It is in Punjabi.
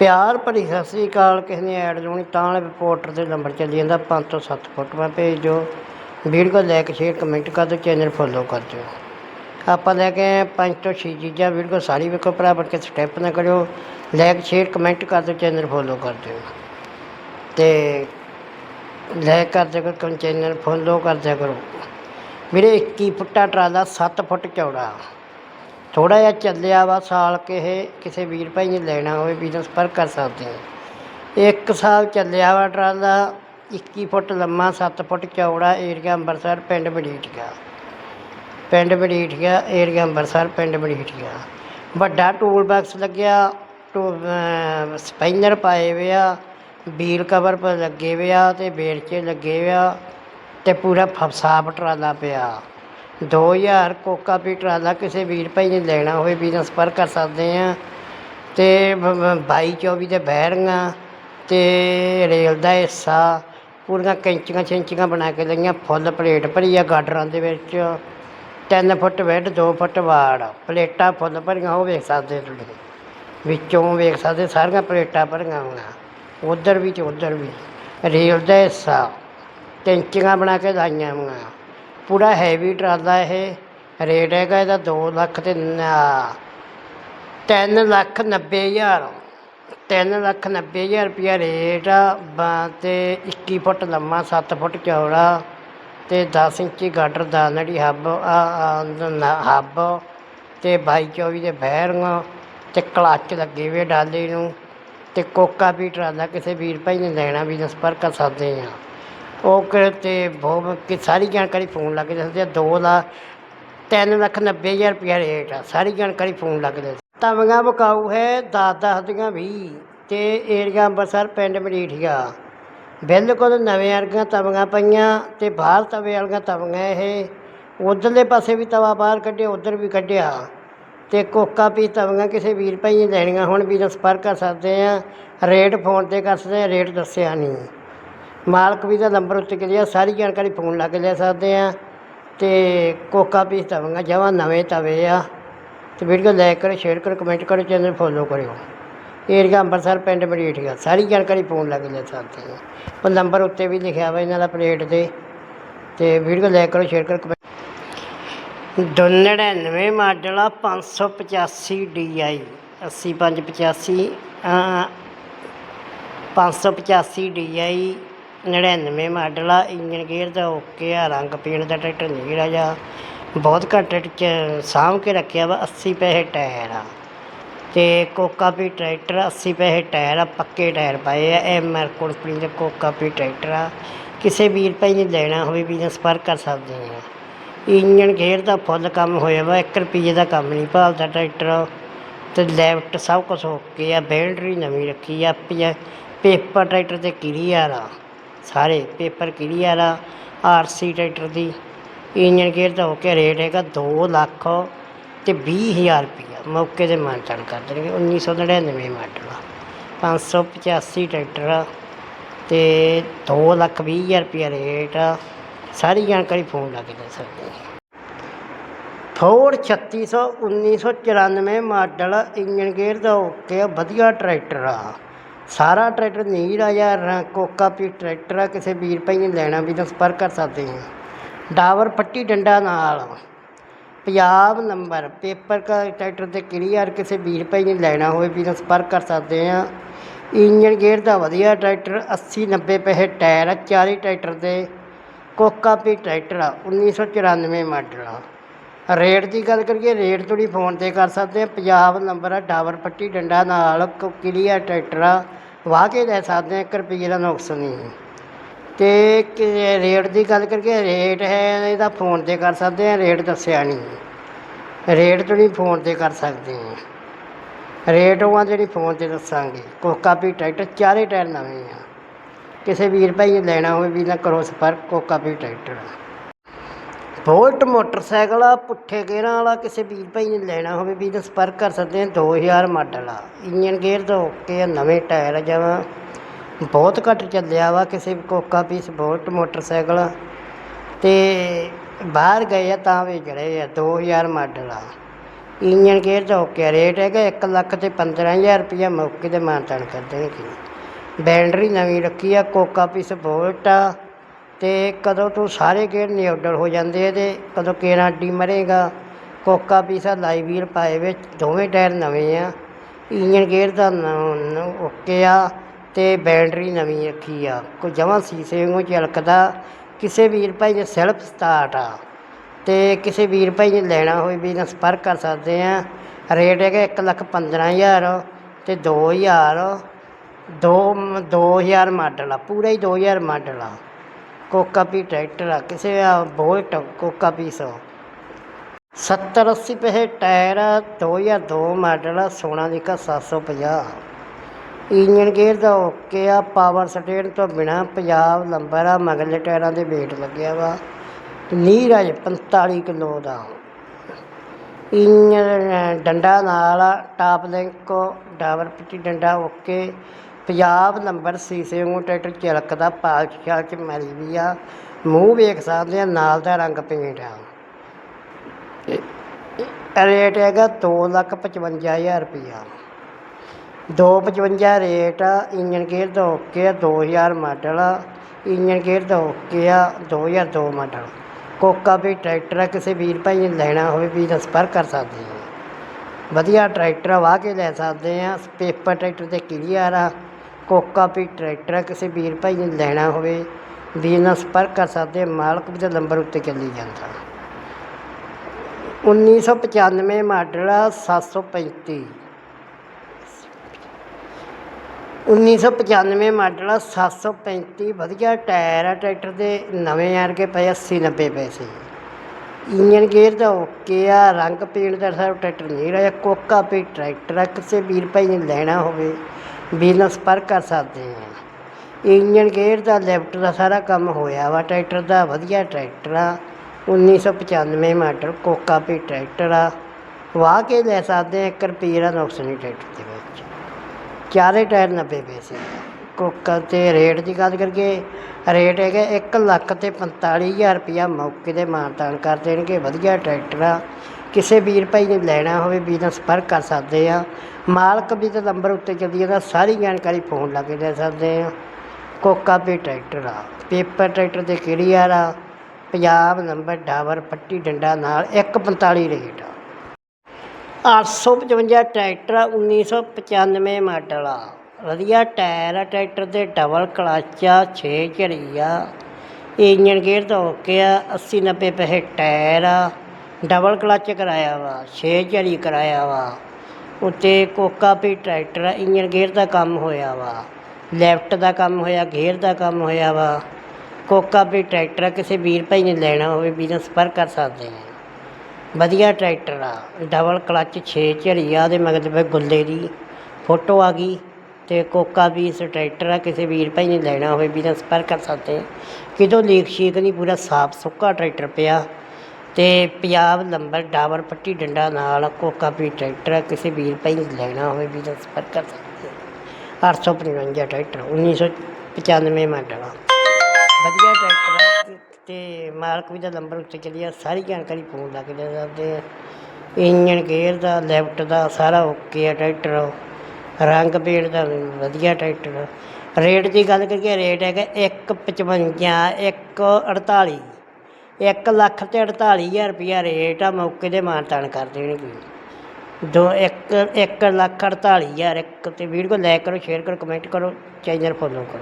ਪਿਆਰ ਭਰੀ ਸਤਿ ਸ੍ਰੀ ਅਕਾਲ, ਕਿਸੇ ਨੇ ਐਡ ਲਾਉਣੀ ਤਾਂ ਵਾਲੇ ਰਿਪੋਰਟਰ ਦੇ ਨੰਬਰ ਚੱਲੀ ਜਾਂਦਾ 5 ਤੋਂ 7 ਫੋਟੋਆਂ ਭੇਜ। ਦਿਓ ਵੀਡੀਓ ਲੈ ਕੇ ਸ਼ੇਅਰ ਕਮੈਂਟ ਕਰ ਦਿਓ ਚੈਨਲ ਫੋਲੋ ਕਰ ਦਿਓ। ਆਪਾਂ ਲੈ ਕੇ ਆਏ 5 ਤੋਂ ਛੇ ਚੀਜ਼ਾਂ ਵੀਡੀਓ ਸਾਰੀ ਵੇਖੋ ਭਰਾ, ਬਣ ਕੇ ਸਟੈਪ ਨਾ ਕਰਿਓ। ਲਾਇਕ ਸ਼ੇਅਰ ਕਮੈਂਟ ਕਰ ਦਿਓ ਚੈਨਲ ਫੋਲੋ ਕਰ ਦਿਓ। ਤੇ ਲਾਇਕ ਕਰ ਦਿਓ ਕਰੋ ਚੈਨਲ ਫੋਲੋ ਕਰ ਦਿਆ ਕਰੋ। ਵੀਰੇ 21 ਫੁੱਟਾ ਟਰਾਲਾ 7 ਫੁੱਟ ਚੌੜਾ। ਥੋੜ੍ਹਾ ਜਿਹਾ ਚੱਲਿਆ ਵਾ ਸਾਲ ਕਿਸੇ ਕਿਸੇ ਵੀਰ ਭਾਈ ਨੇ ਲੈਣਾ ਹੋਵੇ ਬਿਜਨਸ ਸੰਪਰਕ ਕਰ ਸਕਦੇ ਹੋ ਇੱਕ ਸਾਲ ਚੱਲਿਆ ਵਾ ਟਰਾਲਾ 21 ਫੁੱਟ ਲੰਮਾ 7 ਫੁੱਟ ਚੌੜਾ ਏਰੀਆ ਅੰਮ੍ਰਿਤਸਰ, ਪਿੰਡ ਬੜੀਠੀਆ। ਪਿੰਡ ਬੜੀਠੀਆ ਏਰੀਆ ਅੰਮ੍ਰਿਤਸਰ, ਪਿੰਡ ਬੜੀਠੀਆ। ਵੱਡਾ ਟੂਲ ਬਾਕਸ ਲੱਗਿਆ ਟੂ ਅਮ ਸਪਾਈਨਰ ਪਾਏ ਵੇ ਆ, ਵੀਲ ਕਵਰ ਪਰ ਲੱਗੇ ਵੇ ਆ ਤੇ ਬੇਰਚੇ ਲੱਗੇ ਵੇ ਆ ਤੇ ਪੂਰਾ ਫ- ਸਾਫ਼ ਟਰਾਲਾ ਪਿਆ। 2000 ਕੋਕਾ ਪੀ ਟਰਾਲਾ ਕਿਸੇ ਵੀਰ ਭਾਈ ਨੇ ਲੈਣਾ ਹੋਵੇ ਵੀ ਸੰਪਰਕ ਕਰ ਸਕਦੇ ਹਾਂ। ਅਤੇ ਬਾਈ ਚੌਵੀ ਦੇ ਬੈਰਿੰਗਾਂ ਅਤੇ ਰੇਲ ਦਾ ਹਿੱਸਾ, ਪੂਰੀਆਂ ਕੈਂਚੀਆਂ ਛਿੰਚੀਆਂ ਬਣਾ ਕੇ ਲਈਆਂ, ਫੁੱਲ ਪਲੇਟ ਭਰੀ ਆ ਗਾਡਰਾਂ ਦੇ ਵਿੱਚ। ਤਿੰਨ ਫੁੱਟ ਬੈੱਡ, ਦੋ ਫੁੱਟ ਵਾੜ, ਪਲੇਟਾਂ ਫੁੱਲ ਭਰੀਆਂ, ਉਹ ਵੇਖ ਸਕਦੇ ਤੁਸੀਂ। ਵਿੱਚੋਂ ਵੇਖ ਸਕਦੇ, ਸਾਰੀਆਂ ਪਲੇਟਾਂ ਭਰੀਆਂ ਹੋਈਆਂ। ਉਧਰ ਵੀ ਤੇ ਉਧਰ ਵੀ। ਰੇਲ ਦਾ ਹਿੱਸਾ, ਕੈਂਚੀਆਂ ਬਣਾ ਕੇ ਲਾਈਆਂ ਹੋਈਆਂ। ਪੂਰਾ ਹੈਵੀ ਟਰਾਲਾ ਇਹ। ਰੇਟ ਹੈਗਾ ਇਹਦਾ 2 ਲੱਖ ਤੇ 3 ਲੱਖ 90 ਹਜ਼ਾਰ। 3 ਲੱਖ 90 ਹਜ਼ਾਰ ਰੁਪਇਆ ਰੇਟ ਆ, ਬ- ਤੇ 21 ਫੁੱਟ ਲੰਮਾ 7 ਫੁੱਟ ਚੌੜਾ ਤੇ 10 ਇੰਚੀ ਗਾਡਰ ਦਾਨੜੀ ਹੱਬ ਹੱਬ ਤੇ 22 24 ਦੇ ਬੈਰਿੰਗ ਤੇ ਕਲੱਚ ਲੱਗੇ ਹੋਏ ਡਾਲੇ ਨੂੰ ਤੇ ਕੋਕਾ ਵੀ ਟਰਾਲਾ ਕਿਸੇ ਵੀਰ ਭਾਈ ਨੇ ਲੈਣਾ, ਵੀ ਸੰਪਰਕ ਕਰ ਸਕਦੇ ਆ। ਉਹ ਕਿ ਤੇ ਬਹੁਤ ਕਿ ਸਾਰੀ ਜਾਣਕਾਰੀ ਫੋਨ ਲੱਗ ਦੱਸਦੇ ਆ 2 ਦਾ ਤਿੰਨ ਲੱਖ ਨੱਬੇ ਹਜ਼ਾਰ ਰੁਪਇਆ ਰੇਟ ਆ। ਸਾਰੀ ਜਾਣਕਾਰੀ ਫੋਨ ਲੱਗਦੇ ਤਵੀਆਂ ਬਕਾਊ ਹੈ ਦਸ ਦਸ ਦੀਆਂ ਵੀਹ। ਤੇ ਏਰੀਆ ਅੰਬਰਸਰ ਪਿੰਡ ਮਰੀਠੀਆ ਬਿਲਕੁਲ ਨਵੇਂ ਵਰਗੀਆਂ ਤਵੀਆਂ ਪਈਆਂ ਤੇ ਬਾਹਰ ਤਵੇ ਵਾਲੀਆਂ ਤਵੀਆਂ ਇਹ। ਉਧਰਲੇ ਪਾਸੇ ਵੀ ਤਵਾ ਬਾਹਰ ਕੱਢਿਆ, ਉਧਰ ਵੀ ਕੱਢਿਆ। ਤੇ ਕੋਕਾ ਪੀ ਤਵੀਆਂ ਕਿਸੇ ਵੀਰ ਭਾਈ ਨੇ ਲੈਣੀਆਂ, ਹੁਣ ਵੀ ਸੰਪਰਕ ਕਰ ਸਕਦੇ ਆ। ਰੇਟ ਫੋਨ ਤੇ ਕਰ ਸਕਦੇ ਆ ਰੇਟ ਦੱਸਿਆ ਨਹੀਂ। ਮਾਲਕ ਵੀ ਦਾ ਨੰਬਰ ਉੱਤੇ ਕਿਹਾ ਸਾਰੀ ਜਾਣਕਾਰੀ ਫੋਨ ਲਾ ਕੇ ਲੈ ਸਕਦੇ ਆ ਤੇ ਕੋਕਾ ਪੀਸ ਤਵਾਂਗਾ ਜਮਾਂ ਨਵੇਂ ਤਵੇ ਆ। ਤੇ ਵੀਡੀਓ ਲਾਈਕ ਕਰੋ, ਸ਼ੇਅਰ ਕਰੋ, ਕਮੈਂਟ ਕਰੋ, ਚੈਨਲ ਫੋਲੋ ਕਰਿਓ। ਏਰੀਆ ਅੰਮ੍ਰਿਤਸਰ ਪਿੰਡ ਮਰੀਠੀਆ ਸਾਰੀ ਜਾਣਕਾਰੀ ਫੋਨ ਲਾ ਕੇ ਲੈ ਸਕਦੇ ਆ। ਉਹ ਨੰਬਰ ਉੱਤੇ ਵੀ ਲਿਖਿਆ ਵਾ ਇਹਨਾਂ ਦਾ ਪਲੇਟ ਤੇ। ਤੇ ਵੀਡੀਓ ਲਾਈਕ ਕਰੋ, ਸ਼ੇਅਰ ਕਰੋ, ਕਮੈਂਟ 99 ਮਾਡਲ ਆ 585 DI 8585 585 DI 99 ਮਾਡਲ ਆ ਇੰਜਨ ਗੇਅਰ ਦਾ ਓਕੇ ਆ, ਰੰਗ ਪੀਣ ਦਾ ਟਰੈਕਟਰ ਨਹੀਂ ਰਾਜਾ ਬਹੁਤ ਘੱਟ ਰੇਟ ਚ ਸਾਂਭ ਕੇ ਰੱਖਿਆ ਵਾ 80 ਪੈਸੇ ਟਾਇਰ ਆ। ਤੇ ਕੋਕਾ ਵੀ ਟਰੈਕਟਰ 80 ਪੈਸੇ ਟਾਇਰ ਆ, ਪੱਕੇ ਟਾਇਰ ਪਾਏ ਆ, ਇਹ ਆਰ ਸਪਰਿੰਗ ਦੇ ਕੋਕਾ ਵੀ ਟਰੈਕਟਰ ਆ। ਕਿਸੇ ਵੀਰ ਭਾਈ ਨੇ ਲੈਣਾ ਹੋਵੇ ਵੀ ਸੰਪਰਕ ਕਰ ਸਕਦੇ ਆ। ਇੰਜਨ ਗੇਅਰ ਦਾ ਫੁੱਲ ਕੰਮ ਹੋਇਆ ਵਾ 1 ਰੁਪਈਏ ਦਾ ਕੰਮ ਨਹੀਂ ਭਾਲਦਾ ਟਰੈਕਟਰ। ਤੇ ਲੈਫਟ ਸਭ ਕੁਝ ਓਕੇ ਆ ਬੈਲਟਰੀ ਨਵੀਂ ਰੱਖੀ ਆ ਪਿਆ ਪੇਪਰ ਟਰੈਕਟਰ ਤੇ ਕਲੀਅਰ ਆ। ਸਾਰੇ ਪੇਪਰ ਕਲੀਅਰ ਆ ਆਰਸੀ ਟਰੈਕਟਰ ਦੀ। ਇੰਜਨ ਗੇਅਰ ਦਾ ਹੋ ਕੇ ਰੇਟ ਹੈਗਾ 2 ਲੱਖ ਤੇ 20000 ਰੁਪਈਆ ਮੌਕੇ ਤੇ ਮਾਨਤਾਨ ਕਰ ਦੇਣਗੇ। 1999 ਮਾਡਲ ਆ। 585 ਟਰੈਕਟਰ ਆ ਤੇ 2 ਲੱਖ 20000 ਰੁਪਈਆ ਰੇਟ ਆ। ਸਾਰੀ ਜਾਣਕਾਰੀ ਫੋਨ ਲਾ ਕੇ ਦੇ ਸਕਦੇ ਹੋ ਫੋਰਡ 3600 1994 ਮਾਡਲ ਇੰਜਨ ਗੇਅਰ ਦਾ ਓਕੇ ਆ ਵਧੀਆ ਟਰੈਕਟਰ ਆ। ਸਾਰਾ ਟਰੈਕਟਰ ਨਹੀਂ ਆ ਰ- ਕੋਕਾ ਪੀ ਟਰੈਕਟਰ ਆ, ਕਿਸੇ ਵੀਰ ਭਾਈ ਨੇ ਲੈਣਾ ਵੀ ਤਾਂ ਸੰਪਰਕ ਕਰ ਸਕਦੇ ਆ। ਡਾਵਰ ਪੱਟੀ ਡੰਡਾ ਨਾਲ। ਪੰਜਾਬ ਨੰਬਰ, ਪੇਪਰ ਕਾ ਟਰੈਕਟਰ ਤੇ ਕਲੀਅਰ ਕਿਸੇ ਵੀਰ ਭਾਈ ਨੇ ਲੈਣਾ ਹੋਵੇ ਵੀ ਤਾਂ ਸੰਪਰਕ ਕਰ ਸਕਦੇ ਆ। ਇੰਜਨ ਗੇਅਰ ਦਾ ਵਧੀਆ ਟਰੈਕਟਰ 80 90 ਪੈਸੇ ਟਾਇਰ ਆ 40 ਟਰੈਕਟਰ ਦੇ। ਕੋਕਾ ਪੀ ਟਰੈਕਟਰ ਆ 1994 ਮਾਡਲ ਆ। ਰੇਟ ਦੀ ਗੱਲ ਕਰੀਏ, ਰੇਟ ਤੁਸੀਂ ਫੋਨ ਤੇ ਕਰ ਸਕਦੇ ਆ। ਪੰਜਾਬ ਨੰਬਰ ਆ ਡਾਵਰ ਪੱਟੀ ਡੰਡਾ ਨਾਲ ਕਲੀਅਰ ਟਰੈਕਟਰ ਆ? ਵਾਹ ਕੇ ਲੈ ਸਕਦੇ ਹਾਂ 1 ਰੁਪਈਏ ਦਾ ਨੁਕਸ ਨਹੀਂ ਤੇ ਰੇਟ ਦੀ ਗੱਲ ਕਰੀਏ, ਰੇਟ ਹੈ, ਇਹਦਾ ਫੋਨ ਤੇ ਕਰ ਸਕਦੇ ਹਾਂ, ਰੇਟ ਦੱਸਿਆ ਨਹੀਂ ਰੇਟ ਤੁਸੀਂ ਫੋਨ ਤੇ ਕਰ ਸਕਦੇ ਆ ਰੇਟ ਉਹ ਆ ਜਿਹੜੀ ਫੋਨ ਤੇ ਦੱਸਾਂਗੇ। ਕੋਕਾ ਪੀ ਟਰੈਕਟਰ ਚਾਰੇ ਟਾਇਰ ਨਵੇਂ ਆ। ਕਿਸੇ ਵੀਰ ਭਾਈ ਲੈਣਾ ਹੋਵੇ, ਵੀ ਨਾ ਕਰੋ ਸੰਪਰਕ, ਕੋਕਾ ਪੀ ਟਰੈਕਟਰ ਬੋਲਟ, ਮੋਟਰਸਾਈਕਲ ਆ ਪੁੱਠੇ ਗੇਅਰਾਂ ਵਾਲਾ ਕਿਸੇ ਵੀਰ ਭਾਈ ਨੇ ਲੈਣਾ ਹੋਵੇ, ਵੀ ਤਾਂ ਸੰਪਰਕ ਕਰ ਸਕਦੇ ਆ 2000 ਮਾਡਲ ਆ। ਇੰਜਨ ਗੇਅਰ ਦਾ ਓਕੇ ਆ, ਨਵੇਂ ਟਾਇਰ ਆ ਜਮਾਂ। ਬਹੁਤ ਘੱਟ ਚੱਲਿਆ ਵਾ ਕਿਸੇ ਕੋਕਾ ਪੀਸ, ਬੋਲਟ, ਮੋਟਰਸਾਈਕਲ। ਤੇ ਬਾਹਰ ਗਏ ਆ ਤਾਂ ਵੇਚ ਰਹੇ ਆ 2000 ਮਾਡਲ ਆ। ਇੰਜਨ ਗੇਅਰ ਦਾ ਓਕੇ ਰੇਟ ਹੈਗਾ, ਇੱਕ ਲੱਖ ਤੇ 15000 ਰੁਪਇਆ ਮੌਕੇ ਤੇ ਮਾਨਤਾਨ ਕਰ ਦੇਣਗੇ। ਬੈਟਰੀ ਨਵੀਂ ਰੱਖੀ ਆ, ਕੋਕਾ ਪੀਸ, ਬੋਲਟ ਆ। ਅਤੇ ਕਦੋਂ ਤੋਂ ਸਾਰੇ ਗੇੜ ਨਿਊਡਲ ਹੋ ਜਾਂਦੇ ਆ ਤੇ ਕਦੋਂ ਕੇਰਾ ਅੱਡੀ ਮਰੇਗਾ, ਕੋਕਾ ਪੀਸਾ ਲਾਈ ਵੀਲ ਪਾਏ ਵਿੱਚ, ਦੋਵੇਂ ਟਾਇਰ ਨਵੇਂ ਆ। ਇੰਜਨ ਗੇਅਰ ਦਾ ਓਕੇ ਆ ਅਤੇ ਬੈਟਰੀ ਨਵੀਂ ਰੱਖੀ ਆ। ਕੋਈ ਜਮਾਂ ਸੀਸੇ ਵਾਂਗੂ ਝਲਕਦਾ, ਕਿਸੇ ਵੀਰ ਭਾਈ ਨੇ ਸੈਲਫ ਸਟਾਰਟ ਆ। ਅਤੇ ਕਿਸੇ ਵੀਰ ਭਾਈ ਨੇ ਲੈਣਾ ਹੋਵੇ ਵੀ ਨਾ ਸੰਪਰਕ ਕਰ ਸਕਦੇ ਆ। ਰੇਟ ਹੈਗਾ ਇੱਕ ਲੱਖ ਪੰਦਰਾਂ ਹਜ਼ਾਰ ਅਤੇ ਦੋ ਹਜ਼ਾਰ, ਦੋ ਦੋ ਹਜ਼ਾਰ ਮਾਡਲ ਆ, ਪੂਰਾ ਹੀ ਦੋ ਹਜ਼ਾਰ ਮਾਡਲ ਆ। ਕੋਕਾ ਪੀ ਟਰੈਕਟਰ ਆ ਕਿਸੇ ਆ ਬੋਲਟ ਕੋਕਾ ਪੀ ਪੀਸ 70 80 ਪੈਸੇ ਟਾਇਰ ਆ, 2002 ਮਾਡਲ ਆ ਸੋਨਾਲੀਕਾ 750 ਇੰਜਨ ਗੇਅਰ ਦਾ ਓਕੇ ਆ ਪਾਵਰ ਸਟੇਅਰ ਤੋਂ ਬਿਨਾ ਪੰਜਾਬ ਨੰਬਰ ਆ ਮਗਲੇ ਟਾਇਰਾਂ ਦੇ ਵੇਟ ਲੱਗਿਆ ਵਾ। ਨੀਰ ਨੀਰਜ 45 ਕਿਲੋ ਦਾ। ਇੰਜਨ ਡੰਡਾ ਨਾਲ ਟਾਪ ਲਿੰਕ ਡਾਵਰ ਪਿੱਟੀ ਡੰਡਾ ਓਕੇ। ਪੰਜਾਬ ਨੰਬਰ ਸੀਸੇ ਨੂੰ ਟਰੈਕਟਰ ਚਲਕਦਾ ਪਾਲਚ ਚਾਲਚ ਮਰੀ ਵੀ ਆ। ਮੂੰਹ ਵੇਖ ਸਕਦੇ ਆ, ਨਾਲ ਦਾ ਰੰਗ ਪੇਂਟ ਆ। ਰੇਟ ਹੈਗਾ ਦੋ ਲੱਖ ਪਚਵੰਜਾ ਹਜ਼ਾਰ ਰੁਪਈਆ ਦੋ ਪਚਵੰਜਾ ਰੇਟ ਆ ਇੰਜਨ ਗੇਅਰ ਦਾ ਓਕੇ ਆ 2000 ਮਾਡਲ ਆ। ਇੰਜਨ ਗੇਅਰ ਦਾ ਓਕੇ ਆ 2002 ਮਾਡਲ। ਕੋਕਾ ਵੀ ਟਰੈਕਟਰ ਆ, ਕਿਸੇ ਵੀਰ ਭਾਈ ਨੇ ਲੈਣਾ ਹੋਵੇ, ਵੀ ਤਾਂ ਸੰਪਰਕ ਕਰ ਸਕਦੇ ਆ। ਵਧੀਆ ਟਰੈਕਟਰ ਆ, ਵਾਹ ਕੇ ਲੈ ਸਕਦੇ ਆ। ਪੇਪਰ ਟਰੈਕਟਰ ਤੇ ਕਲੀਅਰ ਆ। ਕੋਕਾ ਵੀ ਟਰੈਕਟਰ ਆ ਕਿਸੇ ਵੀਰ ਭਾਈ ਨੇ ਲੈਣਾ ਹੋਵੇ, ਵੀ ਨਾਲ ਸੰਪਰਕ ਕਰ ਸਕਦੇ ਆ ਮਾਲਕ ਵੀ ਦਾ ਨੰਬਰ ਉੱਤੇ ਚੱਲੀ ਜਾਂਦਾ। 1995 ਮਾਡਲ ਆ 735 1995 ਮਾਡਲ ਆ 735 ਵਧੀਆ ਟਾਇਰ ਆ ਟਰੈਕਟਰ ਦੇ, ਨਵੇਂ ਆਰਗੇ ਪਏ 80 90 ਪੈਸੇ। ਇੰਜਨ ਗੇਅਰ ਦਾ ਓਕੇ ਆ, ਰੰਗ ਪੀਣ ਦਾ ਸਾਰਾ ਟਰੈਕਟਰ ਨਹੀਂ ਰਿਹਾ ਕੋਕਾ ਪੇ ਟਰੈਕਟਰ ਆ, ਕਿਸੇ ਵੀਰ ਭਾਈ ਨੇ ਲੈਣਾ ਹੋਵੇ ਵੀਰ ਨਾਲ ਸੰਪਰਕ ਕਰ ਸਕਦੇ ਹਾਂ ਇੰਜਨ ਗੇਅਰ ਦਾ ਲਿਫਟ ਦਾ ਸਾਰਾ ਕੰਮ ਹੋਇਆ ਵਾ, ਟਰੈਕਟਰ ਦਾ ਵਧੀਆ ਟਰੈਕਟਰ ਆ। 1995 ਮਾਡਲ ਕੋਕਾ ਪੇ ਟਰੈਕਟਰ ਆ। ਵਾਹ ਕੇ ਲੈ ਸਕਦੇ ਆ 1 ਰੁਪਈਏ ਦਾ ਨੁਕਸ ਨਹੀਂ ਟਰੈਕਟਰ ਦੇ ਵਿੱਚ। ਚਾਰੇ ਟਾਇਰ 90 ਪੈਸੇ ਕੋਕਾ ਤੇ ਰੇਟ ਦੀ ਗੱਲ ਕਰੀਏ, ਰੇਟ ਹੈਗਾ 1 ਲੱਖ ਤੇ 45000 ਰੁਪਇਆ ਮੌਕੇ ਤੇ ਮਾਨਤਾਨ ਕਰ ਦੇਣਗੇ। ਵਧੀਆ ਟਰੈਕਟਰ ਆ। ਕਿਸੇ ਵੀਰ ਭਾਈ ਨੇ ਲੈਣਾ ਹੋਵੇ ਵੀ ਨਾਲ ਸੰਪਰਕ ਕਰ ਸਕਦੇ ਆ। ਮਾਲਕ ਵੀ ਤੇ ਨੰਬਰ ਉੱਤੇ ਚੱਲਦੀ ਜਾਂਦਾ, ਸਾਰੀ ਜਾਣਕਾਰੀ ਫੋਨ ਲਾ ਕੇ ਲੈ ਸਕਦੇ ਆ ਕੋਕਾ ਪੇ ਟਰੈਕਟਰ ਆ, ਪੇਪਰ ਟਰੈਕਟਰ ਤੇ ਕਿਹੜੀ ਆ, ਪੰਜਾਬ ਨੰਬਰ ਡਾਵਰ ਪੱਟੀ ਡੰਡਾ ਨਾਲ 145 ਰੇਟ ਆ। 855 ਟਰੈਕਟਰ ਆ 1995 ਮਾਡਲ ਆ। ਵਧੀਆ ਟਾਇਰ ਆ, ਟਰੈਕਟਰ ਦੇ ਡਬਲ ਕਲਚ ਆ 6 ਝੜੀ ਆ। ਇੰਜਨ ਗੇਅਰ ਦਾ ਓਕੇ ਆ 80 90 ਪੈਸੇ ਟਾਇਰ ਆ। ਡਬਲ ਕਲਚ ਕਰਾਇਆ ਵਾ 6 ਝੜੀ ਕਰਾਇਆ ਵਾ। ਉੱਤੇ ਕੋਕਾ ਵੀ ਟਰੈਕਟਰ ਆ ਇੰਜਨ ਗੇਅਰ ਦਾ ਕੰਮ ਹੋਇਆ ਵਾ। ਲੈਫਟ ਦਾ ਕੰਮ ਹੋਇਆ, ਗੇਅਰ ਦਾ ਕੰਮ ਹੋਇਆ ਵਾ। ਕੋਕਾ ਵੀ ਟਰੈਕਟਰ ਆ, ਕਿਸੇ ਵੀਰ ਭਾਈ ਨੇ ਲੈਣਾ ਹੋਵੇ ਵੀ ਨਾਲ ਸੰਪਰਕ ਕਰ ਸਕਦੇ ਆ। ਵਧੀਆ ਟਰੈਕਟਰ ਆ ਡਬਲ ਕਲਚ 6 ਝੜੀ ਆ ਦੇ ਮਗਰ ਗੁੱਲੇ ਦੀ ਫੋਟੋ ਆ ਗਈ ਤੇ ਕੋਕਾ ਵੀ ਇਸ ਟਰੈਕਟਰ ਆ, ਕਿਸੇ ਵੀਰ ਭਾਈ ਨੇ ਲੈਣਾ ਹੋਵੇ ਵੀ ਤਾਂ ਸੰਪਰਕ ਕਰ ਸਕਦੇ ਆ। ਕਿਦੋਂ ਲੀਕ ਸ਼ੀਕ ਨਹੀਂ, ਪੂਰਾ ਸਾਫ਼ ਸੁੱਕਾ ਟਰੈਕਟਰ ਪਿਆ। ਅਤੇ ਪੰਜਾਬ ਨੰਬਰ ਡਾਬਰ ਪੱਟੀ ਡੰਡਾ ਨਾਲ ਕੋਕਾ ਵੀ ਟਰੈਕਟਰ ਆ ਕਿਸੇ ਵੀਰ ਭਾਈ ਨੇ ਲੈਣਾ ਹੋਵੇ ਵੀ ਤਾਂ ਸੰਪਰਕ ਕਰ ਸਕਦੇ ਆ 855 ਟਰੈਕਟਰ 1995 ਮਾਡਲ ਆ। ਵਧੀਆ ਟਰੈਕਟਰ ਆ ਤੇ- ਤੇ ਮਾਲਕ ਵੀ ਦਾ ਨੰਬਰ ਉੱਤੇ ਚੱਲਿਆ ਸਾਰੀ ਜਾਣਕਾਰੀ ਫੋਨ ਲਾ ਕੇ ਲੈ ਸਕਦੇ ਆ। ਇੰਜਨ ਗੇਅਰ ਦਾ, ਲੈਫਟ ਦਾ, ਸਾਰਾ ਓਕੇ ਆ ਟਰੈਕਟਰ ਰੰਗ ਪੇਂਟ ਦਾ ਵੀ ਵਧੀਆ ਟਰੈਕਟਰ ਆ। ਰੇਟ ਦੀ ਗੱਲ ਕਰੀਏ, ਰੇਟ ਹੈਗਾ 155 148 ਇੱਕ ਲੱਖ ਤੇ 48000 ਰੁਪਇਆ ਰੇਟ ਆ, ਮੌਕੇ ਤੇ ਮਾਨਤਾਨ ਕਰ ਦੇਣਗੇ ਦੋ, ਇੱਕ ਇੱਕ ਲੱਖ 48000 ਇੱਕ ਤੇ ਵੀਡੀਓ ਲਾਈਕ ਕਰੋ, ਸ਼ੇਅਰ ਕਰੋ, ਕਮੈਂਟ ਕਰੋ, ਚੈਨਲ ਫੋਲੋ ਕਰੋ।